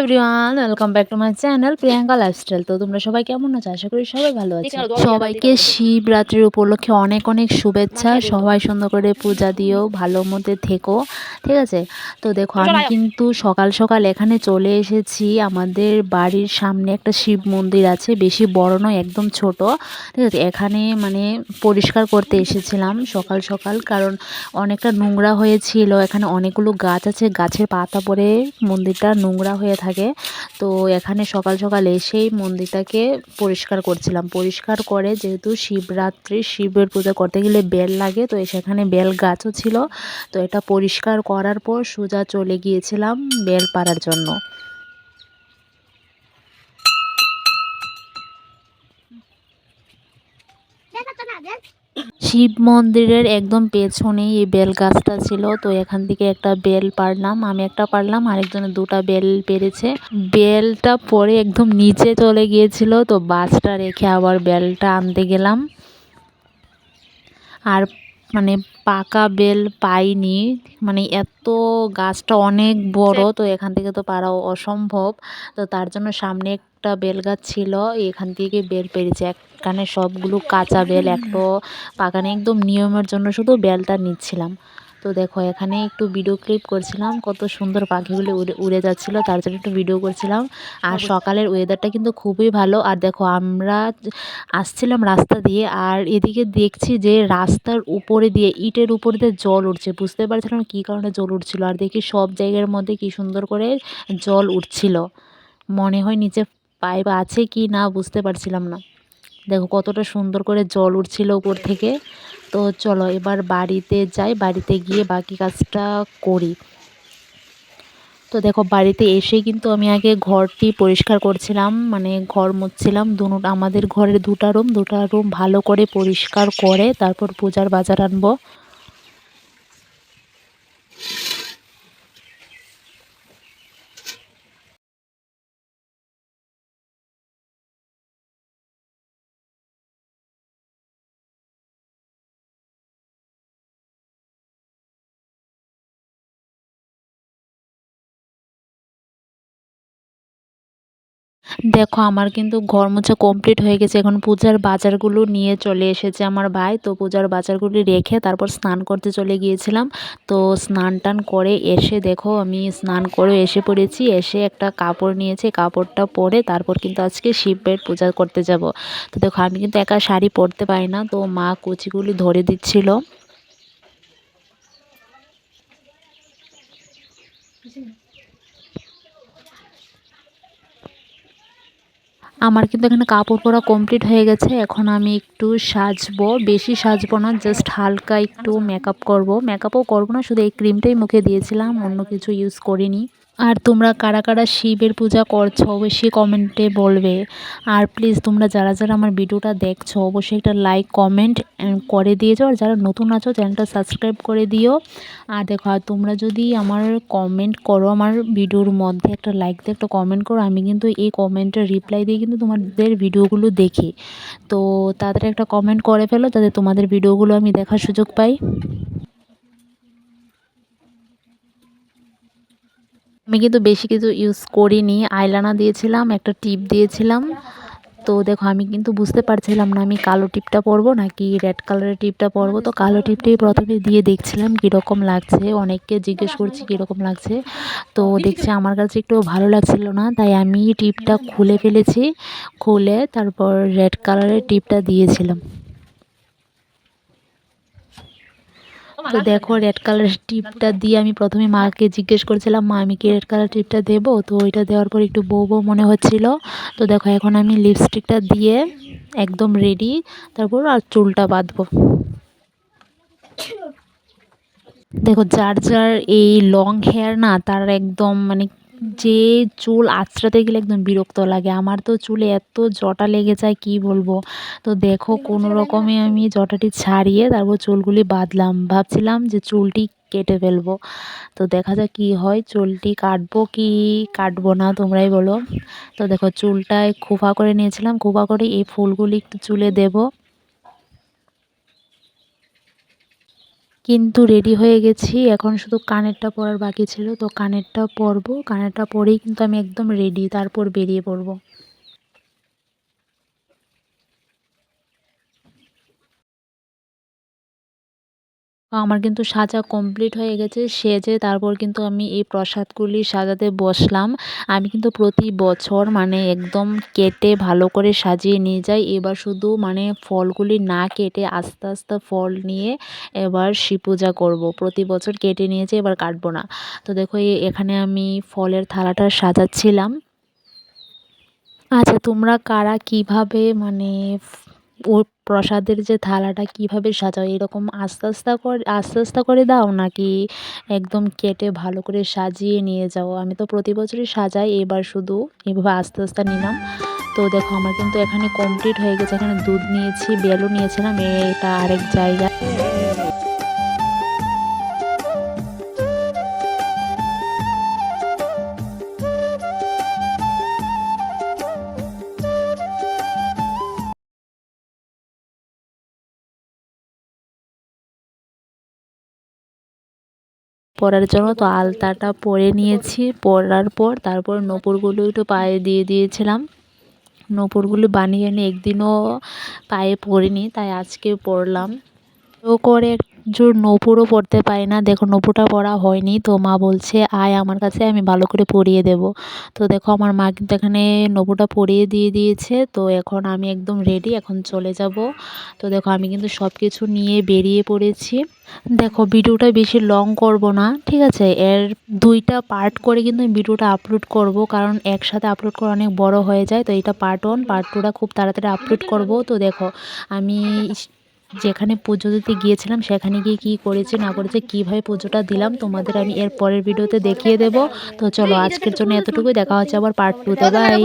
Everyone welcome back to my channel Priyanka lifestyle তো তোমরা সবাই কেমন আছো? আশা করি সবাই ভালো আছো। সবাইকে শিবরাত্রির উপলক্ষে অনেক অনেক শুভেচ্ছা। সবাই সুন্দর করে পূজা দিও ভালো মধ্যে থেকো ঠিক আছে? তো দেখো আমি কিন্তু সকাল সকাল এখানে চলে এসেছি। আমাদের বাড়ির সামনে একটা শিব মন্দির আছে। বেশি বড় নয় একদম ছোট ঠিক আছে? এখানে মানে পরিষ্কার করতে এসেছিলাম সকাল সকাল কারণ অনেকটা নোংরা হয়েছিল। এখানে অনেকগুলো গাছ আছে। গাছের পাতা পড়ে মন্দিরটা নোংরা হয়ে থাকে। তো এখানে সকাল সকাল এসেই মন্দিরটাকে পরিষ্কার করছিলাম। পরিষ্কার করে যেহেতু শিবরাত্রি, শিবের পূজা করতে গেলে বেল লাগে, তো সেখানে বেল গাছও ছিল। তো এটা পরিষ্কার করার পর সোজা চলে গিয়েছিলাম বেল পাড়ার জন্য। শিব মন্দিরের একদম পেছনেই এই বেল গাছটা ছিল। তো এখান থেকে একটা বেল পারলাম, আমি একটা পারলাম, আরেকজনে দুটা বেল পেরেছে। বেলটা পরে একদম নিচে চলে গিয়েছিল, তো বাসটা রেখে আবার বেলটা আনতে গেলাম। আর মানে পাকা বেল পাইনি। মানে এত গাছটা অনেক বড়, তো এখান থেকে তো পারাও অসম্ভব। তো তার জন্য সামনে একটা বেল গাছ ছিল, এখান থেকে বেল পেরেছে। এখানে সবগুলো কাঁচা বেল, একটা পাকানে একদম নিয়মের জন্য শুধু বেলটা নিচ্ছিলাম। তো দেখো এখানে একটু ভিডিও ক্লিপ করছিলাম কত সুন্দর পাখিগুলি উড়ে উড়ে যাচ্ছিল তার জন্য একটু ভিডিও করছিলাম। আর সকালের ওয়েদারটা কিন্তু খুবই ভালো। আর দেখো আমরা আসছিলাম রাস্তা দিয়ে আর এদিকে দেখছি যে রাস্তার উপরে দিয়ে ইটের উপরে দিয়ে জল উঠছে। বুঝতে পারছিলাম কী কারণে জল উঠছিল আর দেখি সব জায়গার মধ্যে কি সুন্দর করে জল উঠছিল। মনে হয় নিচে পাইপ আছে কি না বুঝতে পারছিলাম না। দেখো কতটা সুন্দর করে জল উঠছিল উপর থেকে। তো চলো এবার বাড়িতে যাই, বাড়িতে গিয়ে বাকি কাজটা করি। তো দেখো বাড়িতে এসে কিন্তু আমি আগে ঘরটি পরিষ্কার করছিলাম মানে ঘর মুছছিলাম। দু আমাদের ঘরের দুটা রুম দুটা রুম ভালো করে পরিষ্কার করে তারপর পূজার বাজার আনব। দেখো, আমার কিন্তু ঘর মোছা কমপ্লিট হয়ে গেছে। এখন পূজার বাজারগুলো নিয়ে চলে এসেছে আমার ভাই। তো পূজার বাজারগুলি রেখে তারপর স্নান করতে চলে গিয়েছিলাম। তো স্নান টান করে এসে দেখো, আমি স্নান করে এসে পড়েছি। এসে একটা কাপড় নিয়েছি। কাপড়টা পরে তারপর কিন্তু আজকে শিবের পূজা করতে যাব। তো দেখো, আমি কিন্তু একা শাড়ি পরতে পারি না। তো মা কুচিগুলি ধরে দিচ্ছিল। আমার কিন্তু এখানে কাপড় পরা কমপ্লিট হয়ে গেছে। এখন আমি একটু সাজবো, বেশি সাজবো না জাস্ট হালকা একটু মেকআপ করব। মেকআপও করব না, শুধু এই ক্রিমটাই মুখে দিয়েছিলাম, অন্য কিছু ইউজ করিনি। আর তোমরা কারা কারা শিবের পূজা করছ অবশ্যই কমেন্টে বলবে। আর প্লিজ তোমরা যারা যারা আমার ভিডিওটা দেখছ, অবশ্যই একটা লাইক কমেন্ট করে দিয়েছ। আর যারা নতুন আছো চ্যানেলটা সাবস্ক্রাইব করে দিও। আর দেখো, আর তোমরা যদি আমার কমেন্ট করো, আমার ভিডিওর মধ্যে একটা লাইক দিয়ে একটা কমেন্ট করো, আমি কিন্তু এই কমেন্টের রিপ্লাই দিয়ে কিন্তু তোমাদের ভিডিওগুলো দেখি। তো তাদের একটা কমেন্ট করে ফেলো, যাতে তোমাদের ভিডিওগুলো আমি দেখার সুযোগ পাই। আমি কিন্তু বেশি কিছু ইউজ করিনি। আইলানা দিয়েছিলাম, একটা টিপ দিয়েছিলাম। তো দেখো, আমি কিন্তু বুঝতে পারছিলাম না আমি কালো টিপটা পরবো নাকি রেড কালারের টিপটা পরবো। তো কালো টিপটাই প্রথমে দিয়ে দেখছিলাম কীরকম লাগছে। অনেককে জিজ্ঞেস করছি কীরকম লাগছে। তো দেখছি আমার কাছে একটু ভালো লাগছিল না, তাই আমি টিপটা খুলে ফেলেছি। খুলে তারপর রেড কালারের টিপটা দিয়েছিলাম। তো দেখো রেড কালার টিপটা দিয়ে আমি প্রথমে মাকে জিজ্ঞেস করেছিলাম মা আমি কি রেড কালার টিপটা দেবো? তো ওইটা দেওয়ার পর একটু বউ বউ মনে হচ্ছিল। তো দেখো এখন আমি লিপস্টিকটা দিয়ে একদম রেডি তারপর আর চুলটা বাঁধবো। দেখো যার যার এই লং হেয়ার না তার একদম মানে যে চুল আঁচড়াতে গেলে একদম বিরক্ত লাগে। আমার তো চুলে এত জটা লেগে যায় কি বলব? তো দেখো কোনো রকমে আমি জটাটি ছাড়িয়ে তারপর চুলগুলি বাঁধলাম। ভাবছিলাম যে চুলটি কেটে ফেলব। তো দেখা যাক কি হয় চুলটি কাটবো কি কাটবো না তোমরাই বলো। তো দেখো চুলটায় খোপা করে নিয়েছিলাম। খোপা করে এই ফুলগুলি একটু চুলে দেবো। কিন্তু রেডি হয়ে গেছি। এখন শুধু কানেরটা পরার বাকি ছিল। তো কানেরটা পরবো। কানেরটা পরেই কিন্তু আমি একদম রেডি তারপর বেরিয়ে পড়ব। আমার কিন্তু সাজা কমপ্লিট হয়ে গেছে, সেজে তারপর কিন্তু আমি এই প্রসাদগুলি সাজাতে বসলাম। আমি কিন্তু প্রতি বছর মানে একদম কেটে ভালো করে সাজিয়ে নিয়ে যাই। এবার শুধু মানে ফলগুলি না কেটে আস্তে আস্তে ফল নিয়ে এবার শিব পূজা করব। প্রতি বছর কেটে নিয়েছি, এবার কাটবো না। তো দেখো এখানে আমি ফলের থালাটা সাজাচ্ছিলাম। আচ্ছা তোমরা কারা কীভাবে মানে ও প্রসাদের যে থালাটা কীভাবে সাজাও, এরকম আস্তে আস্তে করে, আস্তে আস্তে করে দাও নাকি একদম কেটে ভালো করে সাজিয়ে নিয়ে যাও? আমি তো প্রতি বছরই সাজাই, এবার শুধু এভাবে আস্তে আস্তে নিলাম। তো দেখো আমার কিন্তু এখানে কমপ্লিট হয়ে গেছে। এখানে দুধ নিয়েছি, বেলও নিয়েছিলাম, এটা আরেক জায়গায়। পরার জন্য, তো আলতাটা পরে নিয়েছি। পরার পর তারপর নপুরগুলো একটু পায়ে দিয়ে দিয়েছিলাম। নপুরগুলো বানিয়ে এনে একদিনও পায়ে পরিনি তাই আজকে পরলাম। করে জোর নপুরও পড়তে পারি না। দেখো, নপুরটা পড়া হয়নি। তো মা বলছে, আয় আমার কাছে, আমি ভালো করে পরিয়ে দেব। তো দেখো, আমার মা কিন্তু এখানে নপুরটা পরিয়ে দিয়ে দিয়েছে। তো এখন আমি একদম রেডি এখন চলে যাব। তো দেখো, আমি কিন্তু সব কিছু নিয়ে বেরিয়ে পড়েছি। দেখো, ভিডিওটা বেশি লং করব না, ঠিক আছে? এর দুইটা পার্ট করে কিন্তু আমি ভিডিওটা আপলোড করব, কারণ একসাথে আপলোড করা অনেক বড় হয়ে যায়। তো এটা পার্ট ওয়ান পার্ট টুটা খুব তাড়াতাড়ি আপলোড করব। তো দেখো, আমি যেখানে পুজো দিতে গিয়েছিলাম, সেখানে গিয়ে কি করেছে, না করেছে, কীভাবে পুজোটা দিলাম, তোমাদের আমি এর পরের ভিডিওতে দেখিয়ে দেব। তো চলো, আজকের জন্য এতটুকুই, দেখা হচ্ছে আবার পার্ট টুতে বাই